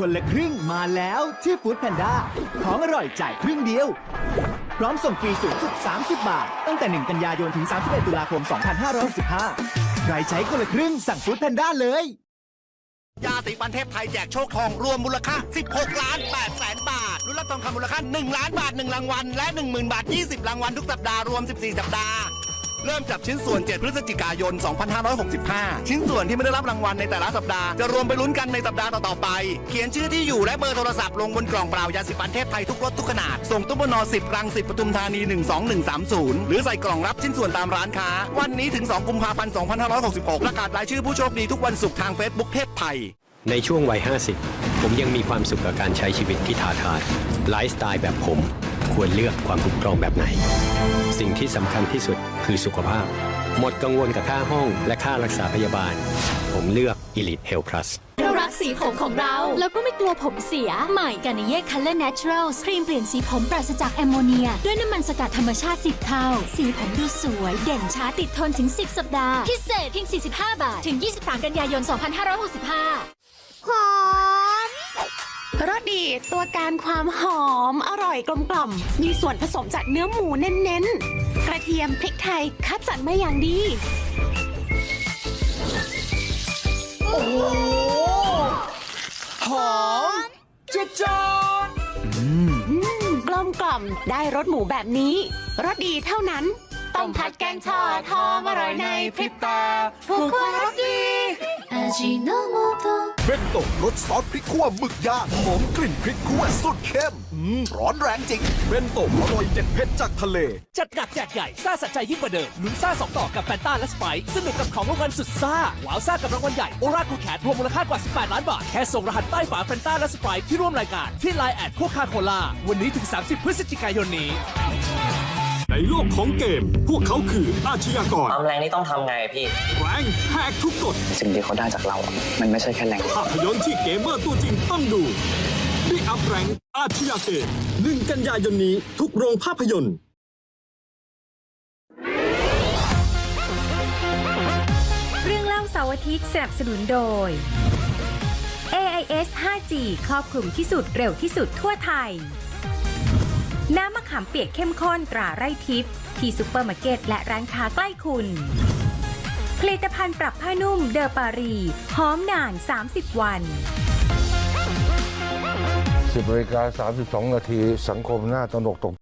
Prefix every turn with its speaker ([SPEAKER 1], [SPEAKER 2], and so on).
[SPEAKER 1] คนละครึ่งมาแล้วที่ฟู้ดแพนด้าของอร่อยจ่ายครึ่งเดียว พร้อมส่งฟรีสูงสุด 30 บาท ตั้งแต่ 1 กันยายนถึง 31 ตุลาคม 2565ใครใช้คนละครึ่งสั่งฟู้ดแพนด้าเลย
[SPEAKER 2] ยาสีฟันเทพไทยแจกโชคทองรวมมูลค่า 16 ล้าน8แสนบาทรุ่นรับทองคำมูลค่า 1 ล้านบาท 1 รางวัล และ 10,000 บาท 20 รางวัลทุกสัปดาห์รวม 14 สัปดาห์ เริ่มจับชิ้นส่วน 7 พฤศจิกายน 2565 ชิ้นส่วนที่ไม่ได้รับรางวัลในแต่ละสัปดาห์ จะรวมไปลุ้นกันในสัปดาห์ต่อๆไป เขียนชื่อที่อยู่และเบอร์โทรศัพท์ลงบนกล่องเปล่ายาสีฟันเทพไทยทุกรสทุกขนาด ส่งตู้ปนอ10 รังสิตปทุมธานี 12130 หรือใส่กล่องรับชิ้นส่วนตามร้านค้า วันนี้ถึง 2 กุมภาพันธ์ 2566 ประกาศรายชื่อผู้โชคดีทุกวันศุกร์ทาง Facebook เทพไทย
[SPEAKER 3] ในช่วงวัย 50 ผมยังมีความสุขกับการใช้ชีวิตที่ท้าทายไลฟ์สไตล์แบบผม ควรเลือกความคุ้มครองแบบไหน สิ่งที่สำคัญที่สุดคือสุขภาพ หมดกังวลกับค่าห้องและค่ารักษาพยาบาล ผมเลือก Elite Health Plus
[SPEAKER 4] เรารักสีผมของเรา แล้วก็ไม่กลัวผมเสีย ใหม่กันในเย่ Color Naturals ครีมเปลี่ยนสีผมปราศจากแอมโมเนีย ด้วยน้ำมันสกัดธรรมชาติ 10 เท่า สีผมดูสวย เด่นช้าติดทนถึง 10 สัปดาห์ พิเศษเพียง 45 บาท ถึง 23 กันยายน 2565
[SPEAKER 5] หอม รสดีตัวการความหอมอร่อยกลมกล่อม มีส่วนผสมจากเนื้อหมูเน้นๆ กระเทียมพริกไทยคัดสรรมาอย่างดี
[SPEAKER 1] หอมจุดจอด
[SPEAKER 5] อืมกลมกล่อมได้รสหมูแบบนี้รสดีเท่านั้น ต้มผัดแกงชอดหอมอร่อยในพริบตาถูกคนรสดี
[SPEAKER 6] เบนโตรสซอสพริกขั่วหมึกย่างหอมกลิ่นพริกขั่วสุดเข้มร้อนแรงจริง เบนโตอร่อยเจ็ดเผ็ดจากทะเล
[SPEAKER 7] จัดหนักแจกใหญ่ซ่าสะใจยิ่งกว่าเดิมลุ้นซ่าสองต่อกับแฟนต้าและสไปซ์สนุกกับของรางวัลสุดซ่าว้าวซ่ากับรางวัลใหญ่โอราคูแคทรวมมูลค่ากว่า 18 ล้านบาท แค่ส่งรหัสใต้ฝาแฟนต้าและสไปซ์ที่ร่วมรายการที่ไลน์แอดโคคาโคล่าวันนี้ถึง 30 พฤศจิกายนนี้
[SPEAKER 8] ในโลกของเกม พวกเขาคืออาชญากร
[SPEAKER 9] ความแรงนี่ต้องทำไงพี่
[SPEAKER 8] แรงแหกทุกกฎ
[SPEAKER 9] สิ่งที่เขาได้จากเราอะมันไม่ใช่แค่แรง
[SPEAKER 8] ภาพยนตร์ที่เกมเมอร์ตัวจริงต้องดูดิอัพแรงอาชญาเกมหนึ่งกันยายนนี้ทุกโรงภาพยนตร์
[SPEAKER 10] เรื่องเล่าเสาร์อาทิตย์สนับสนุนโดย AIS 5G ครอบคลุมที่สุดเร็วที่สุดทั่วไทย น้ำมะขามเปียกเข้มข้นตราไร่ทิพย์ที่ซุปเปอร์มาร์เก็ตและร้านค้าใกล้คุณ ผลิตภัณฑ์ปรับผ้านุ่มเดอปารีหอมนาน 30 วัน
[SPEAKER 11] 10นาฬิกา32 นาทีสังคมหน้าตระหนกตก